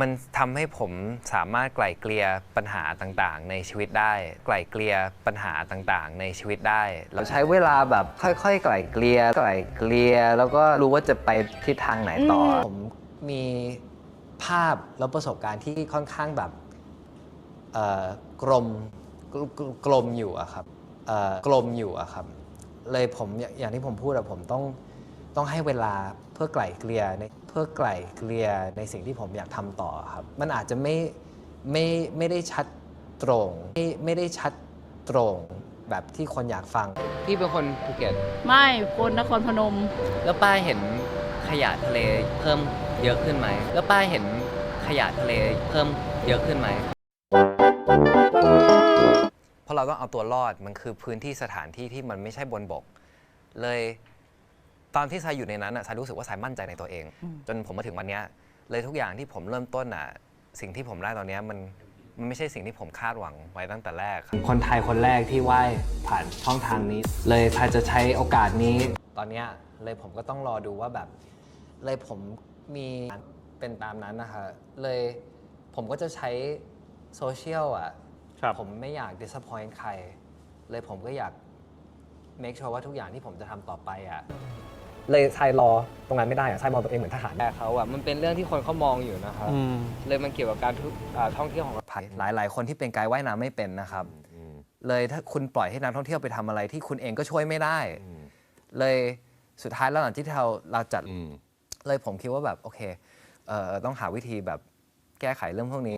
มันทำให้ผมสามารถไกล่เกลี่ยปัญหาต่างๆ ในชีวิตได้ ไกล่เกลี่ยปัญหาต่างๆ ในชีวิตได้ เราใช้เวลาแบบค่อยๆ ไกล่เกลี่ยไกล่เกลี่ยแล้วก็รู้ว่าจะไปทิศทางไหนต่อ ผมมีภาพแล้วประสบการณ์ที่ค่อนข้างแบบเอ่อกลมกลมอยู่อะครับเอ่อกลมอยู่อะครับ เลยผมอย่างที่ผมพูดอะผมต้อง ต้องให้เวลาเพื่อไกล่เกลี่ยในเพื่อไกล่เกลี่ยในสิ่งที่ผมอยากทำต่อครับ มันอาจจะไม่ไม่ไม่ได้ชัดตรงไม่ไม่ได้ชัดตรงแบบที่คนอยากฟัง พี่เป็นคนภูเก็ต ไม่คนนครพนม แล้วป้าเห็นขยะทะเลเพิ่มเยอะขึ้นไหม แล้วป้าเห็นขยะทะเลเพิ่มเยอะขึ้นไหม เพราะเราต้องเอาตัวรอดมันคือพื้นที่สถานที่ที่มันไม่ใช่บนบก เลย ตอนที่ทรายอยู่ในนั้นอะทรายรู้สึกว่าทรายมั่นใจในตัวเอง จนผมมาถึงวันเนี้ยเลยทุกอย่างที่ผมเริ่มต้นอะสิ่งที่ผมได้ตอนเนี้ยมันมันไม่ใช่สิ่งที่ผมคาดหวังไว้ตั้งแต่แรกครับคนไทยคนแรกที่ว่ายผ่านช่องทางนี้ เลยพายจะใช้โอกาสนี้ตอนเนี้ยเลยผมก็ต้องรอดูว่าแบบ เลยผมมีเป็นตามนั้นนะคะเลยผมก็จะใช้โซเชียลอะครับ ผมไม่อยาก disappoint ใคร เลยผมก็อยาก make sure ว่าทุกอย่างที่ผมจะทำต่อไปอะ เลยทายรอตรงนั้นไม่ได้อะทายมองตัวเองเหมือนทหาร แต่เขาอะมันเป็นเรื่องที่คนเขามองอยู่นะครับ อืม เลยมันเกี่ยวกับการทุอ่าท่องเที่ยวของเราหลายหลาย ๆ คนที่เป็นไกด์ว่ายน้ำไม่เป็นนะครับ เลยถ้าคุณปล่อยให้นักท่องเที่ยวไปทำอะไรที่คุณเองก็ช่วยไม่ได้ เลยสุดท้ายแล้วหลังที่เราเราจัดเลยผมคิดว่าแบบโอเคเอ่อต้องหาวิธีแบบแก้ไขเรื่องพวกนี้